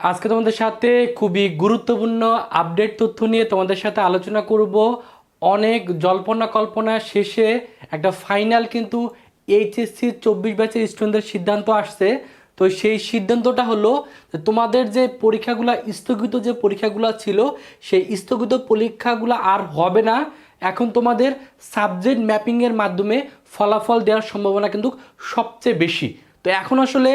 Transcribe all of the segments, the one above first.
আজকে তোমাদের সাথে খুবই গুরুত্বপূর্ণ আপডেট তথ্য নিয়ে তোমাদের সাথে আলোচনা করব। অনেক জল্পনা কল্পনা শেষে একটা ফাইনাল কিন্তু এইচএসসি চব্বিশ ব্যাচের স্টুডেন্টদের সিদ্ধান্ত আসছে। তো সেই সিদ্ধান্তটা হলো তোমাদের যে পরীক্ষাগুলো, স্থগিত যে পরীক্ষাগুলো ছিল, সেই স্থগিত পরীক্ষাগুলো আর হবে না। এখন তোমাদের সাবজেক্ট ম্যাপিংয়ের মাধ্যমে ফলাফল দেওয়ার সম্ভাবনা কিন্তু সবচেয়ে বেশি। তো এখন আসলে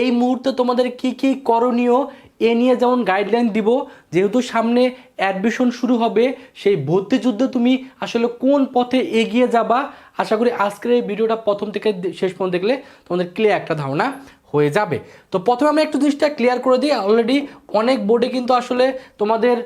এই মুহূর্তে তোমাদের কি কি করণীয় এ নিয়ে যেমন গাইডলাইন দিব, যেহেতু সামনে অ্যাডমিশন শুরু হবে, সেই ভর্তি যুদ্ধে তুমি আসলে কোন পথে এগিয়ে যাবা, আশা করি আজকের এই ভিডিওটা প্রথম থেকে শেষ পর্যন্ত দেখলে তোমাদের ক্লিয়ার একটা ধারণা হয়ে যাবে। তো প্রথমে আমি একটু জিনিসটা ক্লিয়ার করে দিই অলরেডি অনেক বোর্ডে কিন্তু আসলে তোমাদের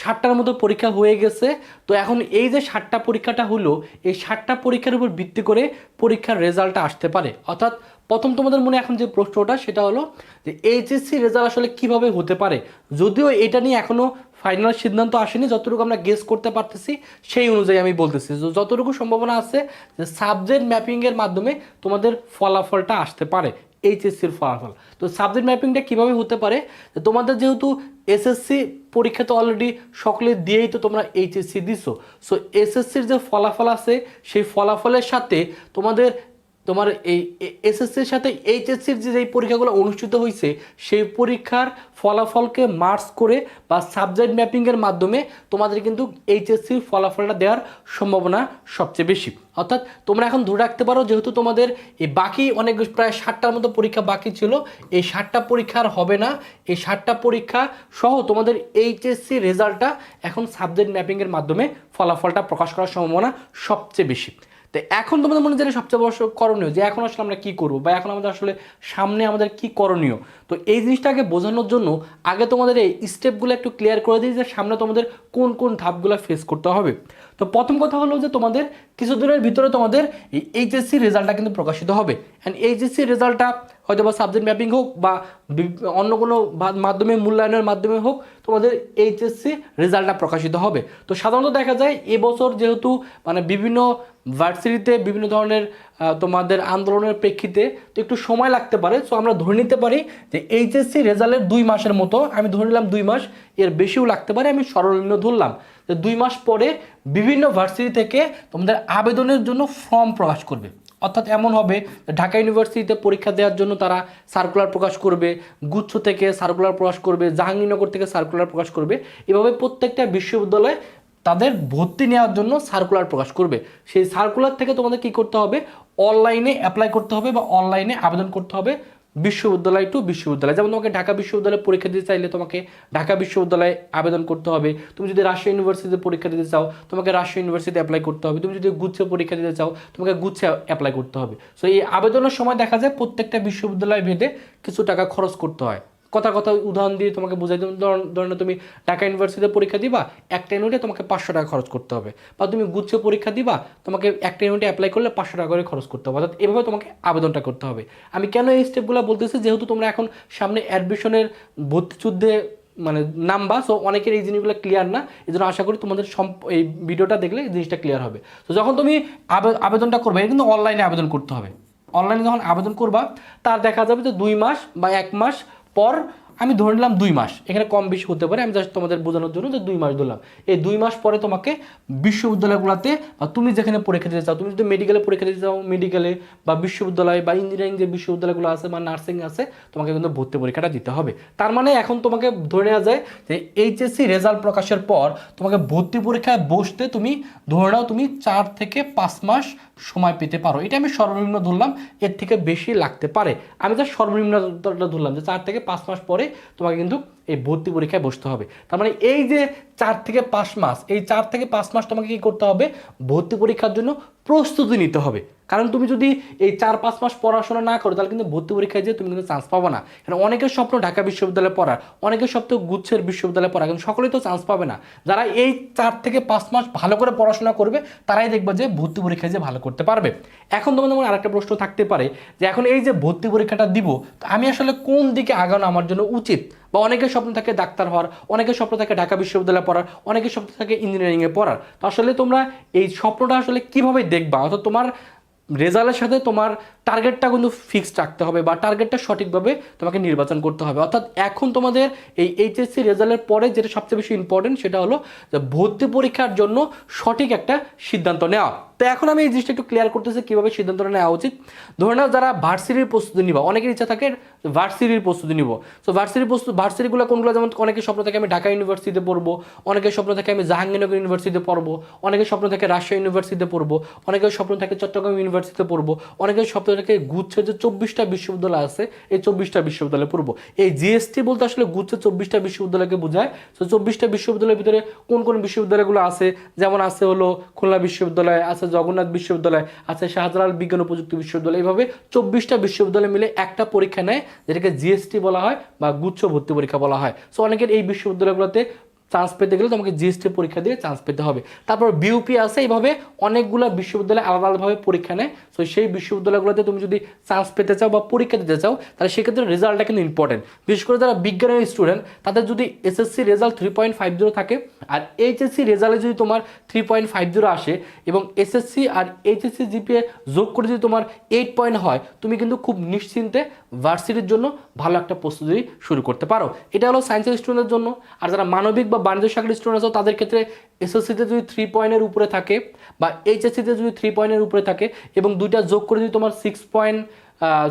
ষাটটার মতো পরীক্ষা হয়ে গেছে। তো এখন এই যে ষাটটা পরীক্ষাটা হলো, এই ষাটটা পরীক্ষার উপর ভিত্তি করে পরীক্ষার রেজাল্টটা আসতে পারে। অর্থাৎ প্রথম তোমাদের মনে এখন যে প্রশ্নটা, সেটা হলো যে এইচএসসি রেজাল্ট আসলে কীভাবে হতে পারে? যদিও এটা নিয়ে এখনও ফাইনাল সিদ্ধান্ত আসেনি, যতটুকু আমরা গেস করতে পারতেছি, সেই অনুযায়ী আমি বলতেছি। যতটুকু সম্ভাবনা আছে যে সাবজেক্ট ম্যাপিংয়ের মাধ্যমে তোমাদের ফলাফলটা আসতে পারে এইচএসসির ফলাফল। তো সাবজেক্ট ম্যাপিংটা কীভাবে হতে পারে? তোমাদের যেহেতু এসএসসি পরীক্ষা তো অলরেডি সকলে দিয়েই তো তোমরা এইচএসসি দিছো। সো এসএসসির যে ফলাফল আছে, সেই ফলাফলের সাথে তোমাদের তোমার এই এসএসসির সাথে এইচএসসির যে যেই পরীক্ষাগুলো অনুষ্ঠিত হয়েছে সেই পরীক্ষার ফলাফলকে মার্কস করে বা সাবজেক্ট ম্যাপিংয়ের মাধ্যমে তোমাদের কিন্তু এইচএসসির ফলাফলটা দেওয়ার সম্ভাবনা সবচেয়ে বেশি। অর্থাৎ তোমরা এখন ধরে রাখতে পারো যেহেতু তোমাদের এই বাকি অনেক প্রায় ষাটটার মতো পরীক্ষা বাকি ছিল, এই ষাটটা পরীক্ষা আর হবে না। এই ষাটটা পরীক্ষা সহ তোমাদের এইচএসসি রেজাল্টটা এখন সাবজেক্ট ম্যাপিংয়ের মাধ্যমে ফলাফলটা প্রকাশ করার সম্ভাবনা সবচেয়ে বেশি। তো এখন তোমাদের মনে যেটা সবচেয়ে বড় করণীয় যে এখন আসলে আমরা কি করব বা এখন আমাদের আসলে সামনে আমাদের কি করণীয়? তো এই জিনিসটাকে বোঝানোর জন্য আগে তোমাদের এই স্টেপগুলো একটু ক্লিয়ার করে দিই যে সামনে তোমাদের কোন কোন ধাপগুলো ফেস করতে হবে। তো প্রথম কথা হলো যে তোমাদের কিছুদিনের ভিতরে তোমাদের এই এইচএসসি রেজাল্টটা কিন্তু প্রকাশিত হবে। অ্যান্ড এইচএসসি রেজাল্টটা হয়তো বা সাবজেক্ট ম্যাপিং হোক বা অন্য কোনো মাধ্যমে, মূল্যায়নের মাধ্যমে হোক, তোমাদের এইচএসসি রেজাল্টটা প্রকাশিত হবে। তো সাধারণত দেখা যায় এবছর যেহেতু মানে বিভিন্ন ভার্সিটিতে বিভিন্ন ধরনের তোমাদের আন্দোলনের প্রেক্ষিতে তো একটু সময় লাগতে পারে। সো আমরা ধরে নিতে পারি যে এইচএসসি রেজাল্টের দুই মাসের মতো, আমি ধরে নিলাম দুই মাস, এর বেশিও লাগতে পারে, আমি সর্বনিম্ন ধরলাম। যে দুই মাস পরে বিভিন্ন ভার্সিটি থেকে তোমাদের আবেদনের জন্য ফর্ম প্রকাশ করবে। অর্থাৎ এমন হবে, ঢাকা ইউনিভার্সিটিতে পরীক্ষা দেওয়ার জন্য তারা সার্কুলার প্রকাশ করবে, গুচ্ছ থেকে সার্কুলার প্রকাশ করবে, জাহাঙ্গীরনগর থেকে সার্কুলার প্রকাশ করবে। এভাবে প্রত্যেকটা বিশ্ববিদ্যালয়ে তাদের ভর্তি নেওয়ার জন্য সার্কুলার প্রকাশ করবে। সেই সার্কুলার থেকে তোমাদের কি করতে হবে? অনলাইনে অ্যাপ্লাই করতে হবে বা অনলাইনে আবেদন করতে হবে। বিশ্ববিদ্যালয় টু বিশ্ববিদ্যালয়। যেমন তোমাকে ঢাকা বিশ্ববিদ্যালয়ে পরীক্ষা দিতে চাইলে তোমাকে ঢাকা বিশ্ববিদ্যালয়ে আবেদন করতে হবে। তুমি যদি রাজশাহী ইউনিভার্সিটিতে পরীক্ষা দিতে চাও, তোমাকে রাজশাহী ইউনিভার্সিটিতে অ্যাপ্লাই করতে হবে। তুমি যদি গুচ্ছে পরীক্ষা দিতে চাও, তোমাকে গুচ্ছে অ্যাপ্লাই করতে হবে। সো এই আবেদনের সময় দেখা যায় প্রত্যেকটা বিশ্ববিদ্যালয় ভেদে কিছু টাকা খরচ করতে হয়। কথা কথা উদাহরণ দিয়ে তোমাকে বোঝাই ধরুন- ধরুন তুমি ঢাকা ইউনিভার্সিটিতে পরীক্ষা দিবা, একটা ইউনিটে তোমাকে পাঁচশো টাকা খরচ করতে হবে। বা তুমি গুচ্ছ পরীক্ষা দিবা, তোমাকে একটা ইউনিটে অ্যাপ্লাই করলে পাঁচশো টাকা করে খরচ করতে হবে। অর্থাৎ এভাবে তোমাকে আবেদনটা করতে হবে। আমি কেন এই স্টেপগুলো বলতেছি? যেহেতু তোমরা এখন সামনে অ্যাডমিশনের ভর্তি যুদ্ধে মানে নামবা সো অনেকের এই জিনিসগুলো ক্লিয়ার না। এই জন্য আশা করি তোমাদের এই ভিডিওটা দেখলে এই জিনিসটা ক্লিয়ার হবে। তো যখন তুমি আবে- আবেদনটা করবে, এটা কিন্তু অনলাইনে আবেদন করতে হবে। অনলাইনে যখন আবেদন করবা, তার দেখা যাবে যে দুই মাস বা এক মাস পর আমি ধরে নিলাম দুই মাস। এখানে কম বেশি হতে পারে, আমি জাস্ট তোমাদের বোঝানোর জন্য যে দুই মাস ধরলাম। এই দুই মাস পরে তোমাকে বিশ্ববিদ্যালয়গুলোতে বা তুমি যেখানে পরীক্ষা দিতে চাও, তুমি যদি মেডিকেলে পরীক্ষা দিতে চাও মেডিকেলে বা বিশ্ববিদ্যালয় বা ইঞ্জিনিয়ারিং যে বিশ্ববিদ্যালয়গুলো আছে বা নার্সিং আছে, তোমাকে কিন্তু ভর্তি পরীক্ষাটা দিতে হবে। তার মানে এখন তোমাকে ধরে নেওয়া যায় যে এইচএসসি রেজাল্ট প্রকাশের পর তোমাকে ভর্তি পরীক্ষায় বসতে তুমি ধরে নাও তুমি চার থেকে পাঁচ মাস সময় পেতে পারো। এটা আমি সর্বনিম্ন ধরলাম, এর থেকে বেশি লাগতে পারে। আমি যা সর্বনিম্নটা ধরলাম যে চার থেকে পাঁচ মাস পরে তোমাকে কিন্তু এই ভর্তি পরীক্ষায় বসতে হবে। তার মানে এই যে চার থেকে পাঁচ মাস, এই চার থেকে পাঁচ মাস তোমাকে কি করতে হবে? ভর্তি পরীক্ষার জন্য প্রস্তুতি নিতে হবে। কারণ তুমি যদি এই চার পাঁচ মাস পড়াশোনা না করো, তাহলে কিন্তু ভর্তি পরীক্ষায় যেয়ে তুমি কিন্তু চান্স পাবো না। কারণ অনেকের স্বপ্ন ঢাকা বিশ্ববিদ্যালয়ে পড়ার, অনেকের স্বপ্ন গুচ্ছের বিশ্ববিদ্যালয়ে পড়া কিন্তু সকলেই তো চান্স পাবে না। যারা এই চার থেকে পাঁচ মাস ভালো করে পড়াশোনা করবে, তারাই দেখবে যে ভর্তি পরীক্ষায় যে ভালো করতে পারবে। এখন তোমাদের মনে আরেকটা প্রশ্ন থাকতে পারে যে, এখন এই যে ভর্তি পরীক্ষাটা দিব, তো আমি আসলে কোন দিকে আগানো আমার জন্য উচিত? বা অনেকের স্বপ্ন থাকে ডাক্তার হওয়ার, অনেকের স্বপ্ন থাকে ঢাকা বিশ্ববিদ্যালয়ে পড়ার, অনেকের স্বপ্ন থাকে ইঞ্জিনিয়ারিংয়ে পড়ার। তো আসলে তোমরা এই স্বপ্নটা আসলে কীভাবে দেখবা? অর্থাৎ তোমার রেজাল্টের সাথে তোমার টার্গেটটা কিন্তু ফিক্সড রাখতে হবে বা টার্গেটটা সঠিকভাবে তোমাকে নির্বাচন করতে হবে। অর্থাৎ এখন তোমাদের এই এইচএসসি রেজাল্টের পরে যেটা সবচেয়ে বেশি ইম্পর্টেন্ট সেটা হলো যে ভর্তি পরীক্ষার জন্য সঠিক একটা সিদ্ধান্ত নেওয়া। তো এখন আমি এই জিনিসটা একটু ক্লিয়ার করতেছি কীভাবে সিদ্ধান্তটা নেওয়া উচিত। ধরে নাও যারা ভার্সিটির প্রস্তুতি নিবা, অনেকের ইচ্ছা থাকে ভার্সিটির প্রস্তুতি নিব। তো ভার্সিটির প্রস্তুতি ভার্সিটিগুলো কোনগুলো? যেমন অনেকের স্বপ্ন থাকে আমি ঢাকা ইউনিভার্সিটিতে পড়ব অনেকের স্বপ্ন থাকে আমি জাহাঙ্গীরনগর ইউনিভার্সিটিতে পড়ব অনেকের স্বপ্ন থাকে রাজশাহী ইউনিভার্সিটিতে পড়ব অনেকের স্বপ্ন থাকে চট্টগ্রাম ইউনিভার্সিটিতে পড়ব অনেকের স্বপ্ন থাকে গুচ্ছে যে চব্বিশটা বিশ্ববিদ্যালয় আছে, এই চব্বিশটা বিশ্ববিদ্যালয়ে পড়ব এই জিএসটি বলতে আসলে গুচ্ছে চব্বিশটা বিশ্ববিদ্যালয়কে বোঝায়। তো চব্বিশটা বিশ্ববিদ্যালয়ের ভিতরে কোন কোন বিশ্ববিদ্যালয়গুলো আছে? যেমন আছে হলো খুলনা বিশ্ববিদ্যালয়, আছে জগন্নাথ বিশ্ববিদ্যালয়, আছে শাহজালাল বিজ্ঞান ও প্রযুক্তি বিশ্ববিদ্যালয়। এইভাবে চব্বিশটা বিশ্ববিদ্যালয় মিলে একটা পরীক্ষা নেয়, যেটাকে জিএসটি বলা হয় বা গুচ্ছ ভর্তি পরীক্ষা বলা হয়। সো অনেকের এই বিশ্ববিদ্যালয়গুলোতে চান্স পেতে গেলে তোমাকে জিএসটি পরীক্ষা দিয়ে চান্স পেতে হবে। তারপর বিউপি আছে, এইভাবে অনেকগুলো বিশ্ববিদ্যালয় আলাদা আলাদাভাবে পরীক্ষা নেয়। তো সেই বিশ্ববিদ্যালয়গুলোতে তুমি যদি চান্স পেতে চাও বা পরীক্ষা দিতে চাও, তাহলে সেক্ষেত্রে রেজাল্টটা কিন্তু ইম্পর্টেন্ট বিশেষ করে যারা বিজ্ঞানের স্টুডেন্ট তাদের যদি SSC result three point five zero থাকে, আর এইচএসসি রেজাল্টে যদি তোমার থ্রি পয়েন্ট ফাইভ জিরো আসে, এবং এসএসসি আর এইচএসসি জিপিএ যোগ করে যদি তোমার এইট পয়েন্ট হয়, তুমি কিন্তু খুব নিশ্চিন্তে ভার্সিটির জন্য ভালো একটা প্রস্তুতি শুরু করতে পারো। এটা হলো সায়েন্সের স্টুডেন্টের জন্য। আর যারা মানবিক বা বাণিজ্য শাখার স্টুডেন্ট আছে তাদের ক্ষেত্রে এসএসসিতে যদি থ্রি পয়েন্টের উপরে থাকে বা এইচএসসিতে যদি থ্রি পয়েন্টের উপরে থাকে এবং দুইটা যোগ করে যদি তোমার সিক্স পয়েন্ট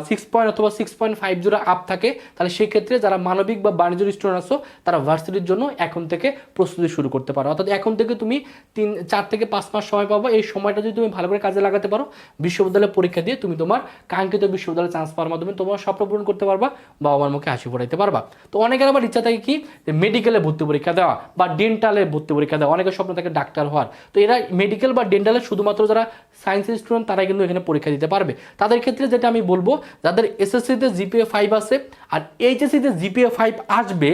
সিক্স পয়েন্ট অথবা six point five zero up থাকে, তাহলে সেক্ষেত্রে যারা মানবিক বা বাণিজ্য স্টুডেন্ট আছো, তারা ভার্সিটির জন্য এখন থেকে প্রস্তুতি শুরু করতে পারো। অর্থাৎ এখন থেকে তুমি তিন, চার থেকে পাঁচ মাস সময় পাবো, এই সময়টা যদি তুমি ভালো করে কাজে লাগাতে পারো, বিশ্ববিদ্যালয়ে পরীক্ষা দিয়ে তুমি তোমার কাঙ্ক্ষিত বিশ্ববিদ্যালয়ে চান্স পাওয়ার মাধ্যমে তোমার স্বপ্ন পূরণ করতে পারবা বাবা মার মুখে হাসি ফোটাইতে পারবা। তো অনেকের আবার ইচ্ছা থাকে কি মেডিকেলে ভর্তি পরীক্ষা দেওয়া বা ডেন্টালে ভর্তি পরীক্ষা দেওয়া, অনেকের স্বপ্ন থাকে ডাক্তার হওয়ার। তো এরা মেডিকেল বা ডেন্টালে শুধুমাত্র যারা সায়েন্সের স্টুডেন্ট তারাই কিন্তু এখানে পরীক্ষা দিতে পারবে। তাদের ক্ষেত্রে যেটা আমি বলব, যাদের এসএসসিতে জিপিএ ফাইভ আছে আর এইচএসসিতে জিপিএ ফাইভ আসবে,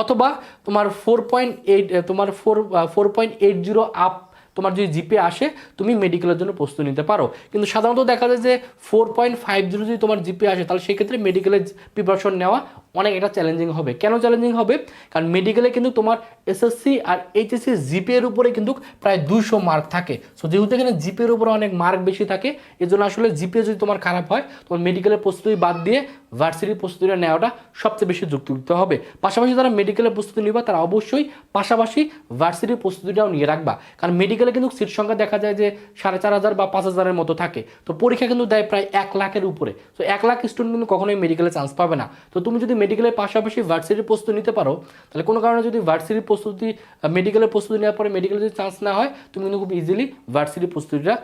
অথবা তোমার ফোর পয়েন্ট এইট তোমার four four point eight zero up তোমার যদি জিপে আসে, তুমি মেডিকেলের জন্য প্রস্তুতি নিতে পারো। কিন্তু সাধারণত দেখা যায় যে ফোর পয়েন্ট ফাইভ জিরো যদি তোমার জিপে আসে, তাহলে সেক্ষেত্রে মেডিকেলের প্রিপারেশন নেওয়া অনেক এটা চ্যালেঞ্জিং হবে। কেন চ্যালেঞ্জিং হবে? কারণ মেডিকেলে কিন্তু তোমার এসএসসি আর এইচএসসি জিপে এর উপরে কিন্তু প্রায় দুইশো মার্ক থাকে। সো যেহেতু এখানে জিপে এর উপরে অনেক মার্ক বেশি থাকে এই জন্য আসলে জিপে যদি তোমার খারাপ হয়, তোমার মেডিকেলের প্রস্তুতি বাদ দিয়ে ভার্সিটির প্রস্তুতিটা নেওয়াটা সবচেয়ে বেশি যুক্তিযুক্ত হবে। পাশাপাশি যারা মেডিকেলের প্রস্তুতি নিবা, তারা অবশ্যই পাশাপাশি ভার্সিটির প্রস্তুতিটাও নিয়ে রাখবা। কারণ মেডিকেলে কিন্তু সিট সংখ্যা দেখা যায় যে সাড়ে চার হাজার বা পাঁচ হাজারের মতো থাকে। তো পরীক্ষা কিন্তু দেয় প্রায় এক লাখের উপরে। তো এক লাখ স্টুডেন্ট কিন্তু কখনোই মেডিকেলে চান্স পাবে না। তো তুমি যদি মেডিকেলের পাশাপাশি ভার্সিটির প্রস্তুতি নিতে পারো, তাহলে কোনো কারণে যদি ভার্সিটির প্রস্তুতি মেডিকেলের প্রস্তুতি নেওয়ার পরে মেডিকেলে যদি চান্স না হয়, তুমি কিন্তু খুব ইজিলি ভার্সিটির প্রস্তুতিটা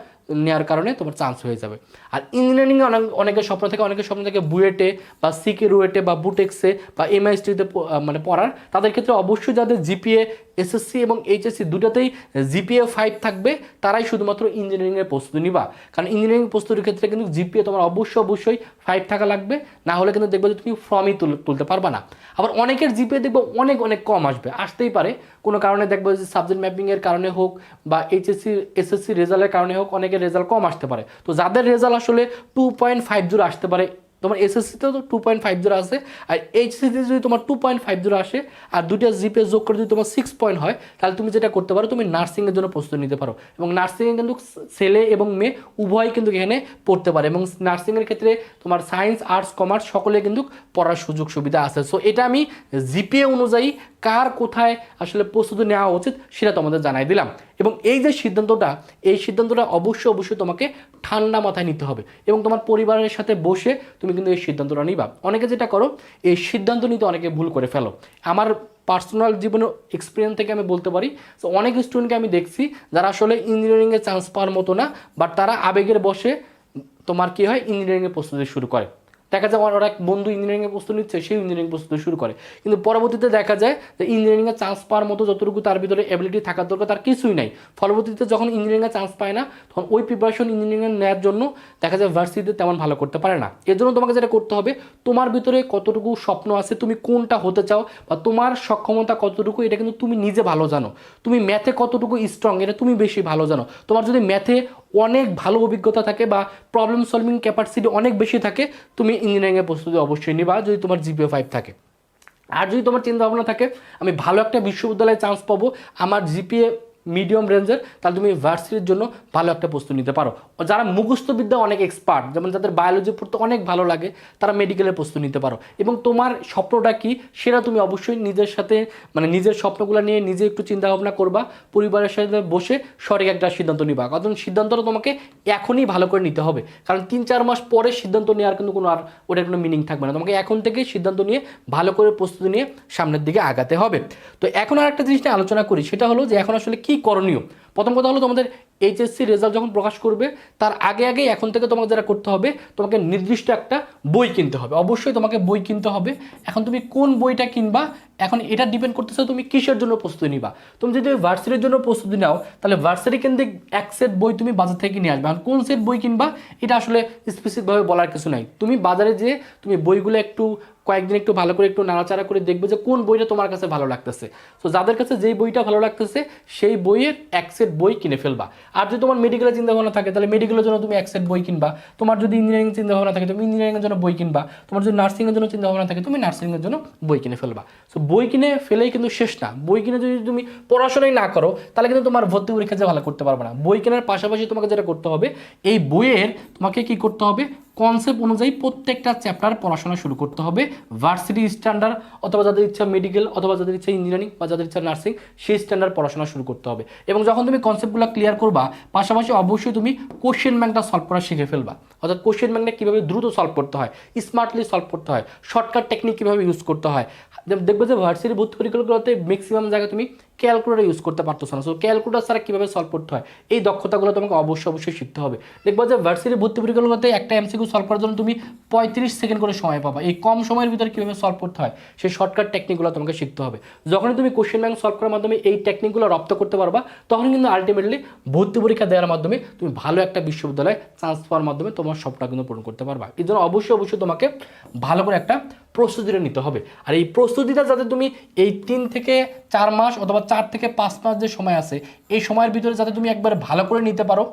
নেওয়ার কারণে তোমার চান্স হয়ে যাবে। আর ইঞ্জিনিয়ারিংয়ে অনেক, অনেকের স্বপ্ন থাকে, অনেকের স্বপ্ন থাকে বুয়েটে বা সিকে রুয়েটে বা বুটেক্সে বা এমআইএসটিতে মানে পড়ার। তাদের ক্ষেত্রে অবশ্যই যাদের জিপিএ এসএসসি এবং এইচএসসি দুটাতেই জিপিএ ফাইভ থাকবে, তারাই শুধুমাত্র ইঞ্জিনিয়ারিংয়ের প্রস্তুতি নিবা। কারণ ইঞ্জিনিয়ারিং প্রস্তুতির ক্ষেত্রে কিন্তু জিপিএ তোমার অবশ্যই অবশ্যই ফাইভ থাকা লাগবে। না হলে কিন্তু দেখবে যে তুমি ফর্মই তুলতে পারবা না। আবার অনেকের জিপিএ দেখবে অনেক অনেক কম আসবে। আসতেই পারে কোনো কারণে দেখবে যে সাবজেক্ট ম্যাপিংয়ের কারণে হোক বা এইচএসসি এসএসসি রেজাল্টের কারণে হোক অনেকের রেজাল্ট কম আসতে পারে। তো যাদের রেজাল্ট আসলে টু পয়েন্ট ফাইভ জিরো আসতে পারে, তোমার এসএসসিতেও তো টু পয়েন্ট ফাইভ জিরো আসে আর এইচএসসিতে যদি তোমার টু পয়েন্ট ফাইভ জিরো আসে, আর দুইটা জিপে যোগ করে যদি তোমার সিক্স পয়েন্ট হয়, তাহলে তুমি যেটা করতে পারো, তুমি নার্সিংয়ের জন্য প্রস্তুতি নিতে পারো। এবং নার্সিংয়ে কিন্তু ছেলে এবং মেয়ে উভয় কিন্তু এখানে পড়তে পারে এবং নার্সিংয়ের ক্ষেত্রে তোমার সায়েন্স আর্টস কমার্স সকলে কিন্তু পড়ার সুযোগ সুবিধা আছে। সো এটা আমি জিপিএ অনুযায়ী কার কোথায় আসলে প্রস্তুতি নেওয়া উচিত সেটা তোমাদের জানাই দিলাম। এবং এই যে সিদ্ধান্তটা, এই সিদ্ধান্তটা অবশ্যই অবশ্যই তোমাকে ঠান্ডা মাথায় নিতে হবে এবং তোমার পরিবারের সাথে বসে তুমি কিন্তু এই সিদ্ধান্তটা নিবা। অনেকে যেটা করো, এই সিদ্ধান্ত নিতে অনেকে ভুল করে ফেলো। আমার পার্সোনাল জীবনের এক্সপিরিয়েন্স থেকে আমি বলতে পারি তো অনেক স্টুডেন্টকে আমি দেখছি যারা আসলে ইঞ্জিনিয়ারিংয়ে চান্স পাওয়ার মতো না বাট তারা আবেগের বসে তোমার কি হয় ইঞ্জিনিয়ারিংয়ের প্রস্তুতি শুরু করে। দেখা যায় ওর এক বন্ধু ইঞ্জিনিয়ারিংয়ের প্রস্তুতি নিচ্ছে সেই ইঞ্জিনিয়ারিং প্রস্তুতি শুরু করে। কিন্তু পরবর্তীতে দেখা যায় যে ইঞ্জিনিয়ারিংয়ে চান্স পাওয়ার মতো যতটুকু তার ভিতরে অ্যাবিলিটি থাকার দরকার, তার কিছুই নাই। পরবর্তীতে যখন ইঞ্জিনিয়ারিংয়ে চান্স পায় না, তখন ওই প্রিপারেশন ইঞ্জিনিয়ারিং নেওয়ার জন্য দেখা যায় ভার্সিটিতে তেমন ভালো করতে পারে না। এর জন্য তোমাকে যেটা করতে হবে, তোমার ভিতরে কতটুকু স্বপ্ন আছে, তুমি কোনটা হতে চাও বা তোমার সক্ষমতা কতটুকু, এটা কিন্তু তুমি নিজে ভালো জানো। তুমি ম্যাথে কতটুকু স্ট্রং এটা তুমি বেশি ভালো জানো। তোমার যদি ম্যাথে অনেক ভালো অভিজ্ঞতা থাকে বা প্রবলেম সলভিং ক্যাপাসিটি অনেক বেশি থাকে, তুমি ইঞ্জিনিয়ারিংয়ের প্রস্তুতি অবশ্যই নিবা যদি তোমার জিপিও ফাইভ থাকে। আর যদি তোমার চিন্তাভাবনা থাকে, আমি ভালো একটা বিশ্ববিদ্যালয়ে চান্স পাবো, আমার জিপিএ মিডিয়াম রেঞ্জের তাহলে তুমি ভার্সিটির জন্য ভালো একটা প্রস্তুতি নিতে পারো। যারা মুখস্থবিদ্যা অনেক এক্সপার্ট যেমন যাদের বায়োলজি পড়তে অনেক ভালো লাগে, তারা মেডিকেলের প্রস্তুতি নিতে পারো। এবং তোমার স্বপ্নটা কি, সেটা তুমি অবশ্যই নিজের সাথে মানে নিজের স্বপ্নগুলো নিয়ে নিজে একটু চিন্তা ভাবনা করবা, পরিবারের সাথে বসে সঠিক একটা সিদ্ধান্ত নিবা। কারণ সিদ্ধান্তটা তোমাকে এখনই ভালো করে নিতে হবে। কারণ তিন চার মাস পরে সিদ্ধান্ত নেওয়ার কিন্তু কোনো আর, ওটার কোনো মিনিং থাকবে না। তোমাকে এখন থেকেই সিদ্ধান্ত নিয়ে ভালো করে প্রস্তুতি নিয়ে সামনের দিকে আগাতে হবে। তো এখন আর একটা জিনিস আলোচনা করি, সেটা হলো যে এখন আসলে কি করণীয়। প্রথম কথা হলো তোমাদের এইচএসসি রেজাল্ট যখন প্রকাশ করবে, তার আগে আগে এখন থেকে তোমাকে যারা করতে হবে, তোমাকে নির্দিষ্ট একটা বই কিনতে হবে। অবশ্যই তোমাকে বই কিনতে হবে। এখন তুমি কোন বইটা কিনবা এখন এটা ডিপেন্ড করতেছে তুমি কিসের জন্য প্রস্তুতি নিবা। তুমি যদি ভার্সিটির জন্য প্রস্তুতি নাও, তাহলে ভার্সিটি কেন্দ্রিক এক সেট বই তুমি বাজার থেকে নিয়ে আসবে। এখন কোন সেট বই কিনবা, এটা আসলে স্পেসিফিকভাবে বলার কিছু নাই। তুমি বাজারে যেয়ে তুমি বইগুলো একটু, কয়েকদিন একটু ভালো করে একটু নাড়াচাড়া করে দেখবে যে কোন বইটা তোমার কাছে ভালো লাগতেছে। তো যাদের কাছে যেই বইটা ভালো লাগতেছে, সেই বইয়ের এক সেট বই কিনে ফেলবা। আর যদি তোমার মেডিকেলের চিন্তা ভাবনা থাকে, তাহলে মেডিকেলের জন্য তুমি এক সেট বই কিনবা। তোমার যদি ইঞ্জিনিয়ারিং চিন্তা ভাবনা থাকে, তুমি ইঞ্জিনিয়ারিংয়ের জন্য বই কিনবা। তোমার যদি নার্সিংয়ের জন্য চিন্তা ভাবনা থাকে, তুমি নার্সিংয়ের জন্য বই কিনে ফেলবা। সো বই কিনে ফেলেই কিন্তু শেষ না। বই কিনে যদি তুমি পড়াশোনাই না করো, তাহলে কিন্তু তোমার ভর্তি পরীক্ষা যে ভালো করতে পারবে না। বই কেনার পাশাপাশি তোমাকে যেটা করতে হবে, এই বইয়ের তোমাকে কি করতে হবে? কনসেপ্ট অনুযায়ী প্রত্যেকটা চ্যাপ্টার পড়াশোনা শুরু করতে হবে। ভার্সিটি স্ট্যান্ডার্ড অথবা যাদের ইচ্ছা মেডিকেল অথবা যাদের ইচ্ছা ইঞ্জিনিয়ারিং বা যাদের ইচ্ছা নার্সিং সেই স্ট্যান্ডার্ড পড়াশোনা শুরু করতে হবে। এবং যখন তুমি কনসেপ্টগুলো ক্লিয়ার করবা, পাশাপাশি অবশ্যই তুমি কোশ্চেন ব্যাংকটা সলভ করা শিখে ফেলবা। অর্থাৎ কোশ্চেন ব্যাংকটা কীভাবে দ্রুত সলভ করতে হয় স্মার্টলি সলভ করতে হয় শর্টকাট টেকনিক কীভাবে ইউজ করতে হয়। দেখবে যে ভার্সিটি ভর্তি পরীক্ষাগুলোতে ম্যাক্সিমাম জায়গায় তুমি ক্যালকুলেটার ইউজ করতে পারতেছো না সো ক্যালকুলেটার ছাড়া কীভাবে সলভ করতে হয়? এই দক্ষতাগুলো তোমাকে অবশ্যই অবশ্যই শিখতে হবে। দেখবা যে ভার্সিটি ভর্তি পরীক্ষাগুলোতে একটা এমসিকিউ সলভ করার জন্য তুমি পঁয়ত্রিশ সেকেন্ড করে সময় পাবা। এই কম সময়ের ভিতরে কীভাবে সলভ করতে হয়? সেই শর্টকাট টেকনিকগুলো তোমাকে শিখতে হবে। যখনই তুমি কোশ্চেন ব্যাংক সলভ করার মাধ্যমে এই টেকনিকগুলো রপ্ত করতে পারবা তখন কিন্তু আলটিমেটলি ভর্তি পরীক্ষা দেওয়ার মাধ্যমে তুমি ভালো একটা বিশ্ববিদ্যালয়ে চান্স পাওয়ার মাধ্যমে তোমার সবটা কিন্তু পূরণ করতে পারবা। এই জন্য অবশ্যই অবশ্যই তোমাকে ভালো করে একটা প্রস্তুতিটা নিতে হবে। আর এই প্রস্তুতিটা যাতে তুমি এই তিন থেকে চার মাস অথবা চার থেকে পাঁচ মাস যে সময় আছে, এই সময়ের ভিতরে যাতে তুমি একবার ভালো করে নিতে পারো।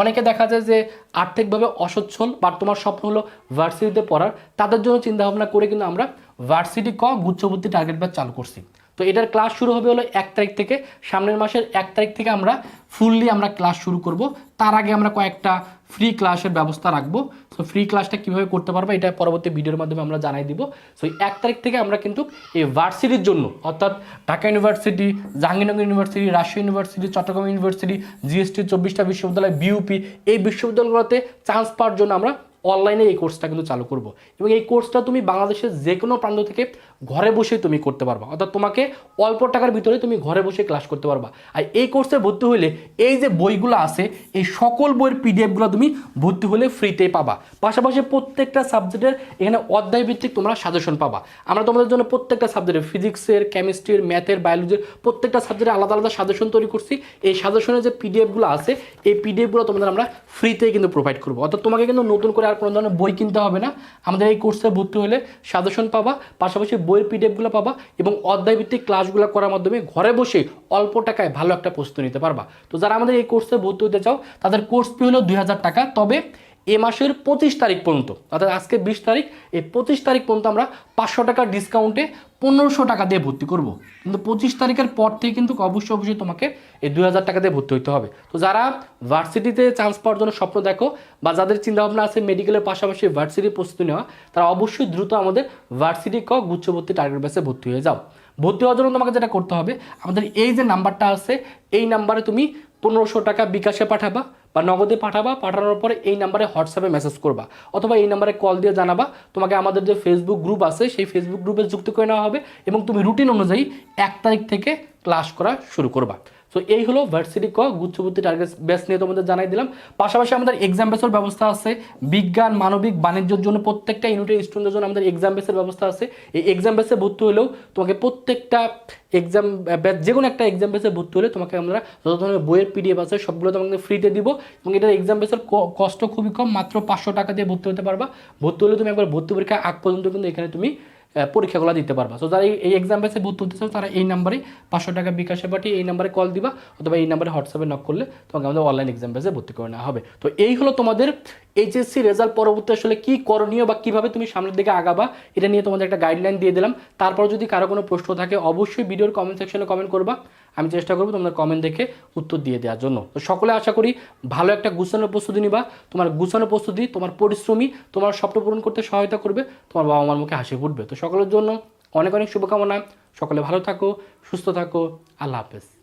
অনেকে দেখা যায় যে আর্থিকভাবে অসচ্ছল বা তোমার স্বপ্ন হলো ভার্সিটিতে পড়ার। তাদের জন্য চিন্তাভাবনা করে কিন্তু আমরা ভার্সিটি ক গুচ্ছবর্তী টার্গেট বা চালু করছি। তো এটার ক্লাস শুরু হবে হলো এক তারিখ থেকে। সামনের মাসের এক তারিখ থেকে আমরা ফুললি আমরা ক্লাস শুরু করব। তার আগে আমরা কয়েকটা ফ্রি ক্লাসের ব্যবস্থা রাখব। সো ফ্রি ক্লাসটা কীভাবে করতে পারব এটা পরবর্তী ভিডিওর মাধ্যমে আমরা জানাই দিব। সো এক তারিখ থেকে আমরা কিন্তু এই ভার্সিটির জন্য, অর্থাৎ Dhaka university Jahangirnagar university Rajshahi university Chattogram university GST চব্বিশটা বিশ্ববিদ্যালয় বিউপি এই বিশ্ববিদ্যালয়গুলোতে চান্স পাওয়ার জন্য আমরা অনলাইনে এই কোর্সটা কিন্তু চালু করব। এবং এই কোর্সটা তুমি বাংলাদেশের যে কোনো প্রান্ত থেকে ঘরে বসে তুমি করতে পারবা। অর্থাৎ তোমাকে অল্প টাকার ভিতরে তুমি ঘরে বসে ক্লাস করতে পারবা। আর এই কোর্সে ভর্তি হলে এই যে বইগুলো আছে, এই সকল বইয়ের পিডিএফগুলো তুমি ভর্তি হলে ফ্রিতে পাবা। পাশাপাশি প্রত্যেকটা সাবজেক্টের এখানে অধ্যায় ভিত্তিক তোমরা সাজেশন পাবা। আমরা তোমাদের জন্য প্রত্যেকটা সাবজেক্টের ফিজিক্সের কেমিস্ট্রির ম্যাথের বায়োলজির প্রত্যেকটা সাবজেক্টে আলাদা আলাদা সাজেশন তৈরি করছি। এই সাজেশনের যে পিডিএফগুলো আছে, এই পিডিএফগুলো তোমাদের আমরা ফ্রিতে কিন্তু প্রোভাইড করব। অর্থাৎ তোমাকে কিন্তু নতুন করে আর কোনো ধরনের বই কিনতে হবে না। আমাদের এই কোর্সে ভর্তি হলে সাজেশন পাবা। পাশাপাশি বইয়ের পিডিএফগুলো পাবা এবং অধ্যায়ভিত্তিক ক্লাসগুলো করার মাধ্যমে ঘরে বসে অল্প টাকায় ভালো একটা প্রস্তুতি নিতে পারবা। তো যারা আমাদের এই কোর্সে ভর্তি হতে চাও, তাদের কোর্স ফি হলো দুই হাজার টাকা। তবে এ মাসের পঁচিশ তারিখ পর্যন্ত, অর্থাৎ আজকে বিশ তারিখ এই পঁচিশ তারিখ পর্যন্ত আমরা পাঁচশো টাকার ডিসকাউন্টে পনেরোশো টাকা দিয়ে ভর্তি করব। কিন্তু পঁচিশ তারিখের পর থেকে কিন্তু অবশ্যই অবশ্যই তোমাকে এই দুই হাজার টাকা দিয়ে ভর্তি হতে হবে। তো যারা ভার্সিটিতে চান্স পাওয়ার জন্য স্বপ্ন দেখো বা যাদের চিন্তাভাবনা আছে মেডিকেলের পাশাপাশি ভার্সিটি প্রস্তুতি নেওয়া, তারা অবশ্যই দ্রুত আমাদের ভার্সিটি ক গুচ্ছভর্তি টার্গেট বেসে ভর্তি হয়ে যাও। ভর্তি হওয়ার জন্য তোমাকে যেটা করতে হবে, আমাদের এই যে নাম্বারটা আছে, এই নাম্বারে তুমি পনেরোশো টাকা বিকাশে পাঠাবা। বা নগদে পাঠাবা, পাঠানোর পরে এই নাম্বারে হোয়াটসঅ্যাপে মেসেজ করবা অথবা এই নাম্বারে কল দিয়ে জানাবা। তোমাকে আমাদের যে ফেসবুক গ্রুপ আছে, সেই ফেসবুক গ্রুপে যুক্ত করে নেওয়া হবে এবং তুমি রুটিন অনুযায়ী এক তারিখ থেকে ক্লাস করা শুরু করবা। সো এই হলো ভার্সিটি ক গুচ্ছবর্তী টার্গেট বেস নিয়ে তোমাদের জানাই দিলাম। পাশাপাশি আমাদের এক্সাম বেসের ব্যবস্থা আছে। বিজ্ঞান, মানবিক, বাণিজ্যের জন্য প্রত্যেকটা ইউনিটের স্টুডেন্টের জন্য আমাদের এক্সাম বেসের ব্যবস্থা আছে। এই এক্সাম বেসে ভর্তি হলেও তোমাকে প্রত্যেকটা এক্সাম যে কোনো একটা এক্সাম বেসে ভর্তি হলে তোমাকে আমরা যত ধরনের বইয়ের পিডিএফ আছে সবগুলো তোমাকে ফ্রিতে দিব এবং এটার এক্সাম বেসের কষ্ট খুবই কম, মাত্র পাঁচশো টাকা দিয়ে ভর্তি হতে পারবা। ভর্তি হলে তুমি একবার ভর্তি পরীক্ষা আগ পর্যন্ত কিন্তু এখানে তুমি পরীক্ষাগুলো দিতে পারবা। সো যারা এই- এক্সাম বেসে ভর্তি হতে চাও তারা এই নাম্বারে পাঁচশো টাকা বিকাশে পাঠিয়ে এই নাম্বারে কল দিবা, অথবা এই নাম্বারে হোয়াটসঅ্যাপে নক করলে তোমাকে আমাদের অনলাইন এক্সাম বেসে ভর্তি করে নেওয়া হবে। তো এই হলো তোমাদের এইচএসসি রেজাল্ট পরবর্তী আসলে কী করণীয় বা কীভাবে তুমি সামনের দিকে আগাবা, এটা নিয়ে তোমাদের একটা গাইডলাইন দিয়ে দিলাম। তারপর যদি কারও কোনো প্রশ্ন থাকে, অবশ্যই ভিডিওর কমেন্ট সেকশনে কমেন্ট করবা। আমি চেষ্টা করব তোমাদের কমেন্ট দেখে উত্তর দিয়ে দেওয়ার জন্য। তো সকলে আশা করি ভালো একটা গুছানো প্রস্তুতি নিবা। তোমার গুছানো প্রস্তুতি, তোমার পরিশ্রমী, তোমার স্বপ্ন পূরণ করতে সহায়তা করবে, তোমার বাবা মার মুখে হাসি ফুটবে। তো সকলের জন্য অনেক অনেক শুভকামনা। সকলে ভালো থাকো, সুস্থ থাকো। আল্লাহ হাফেজ।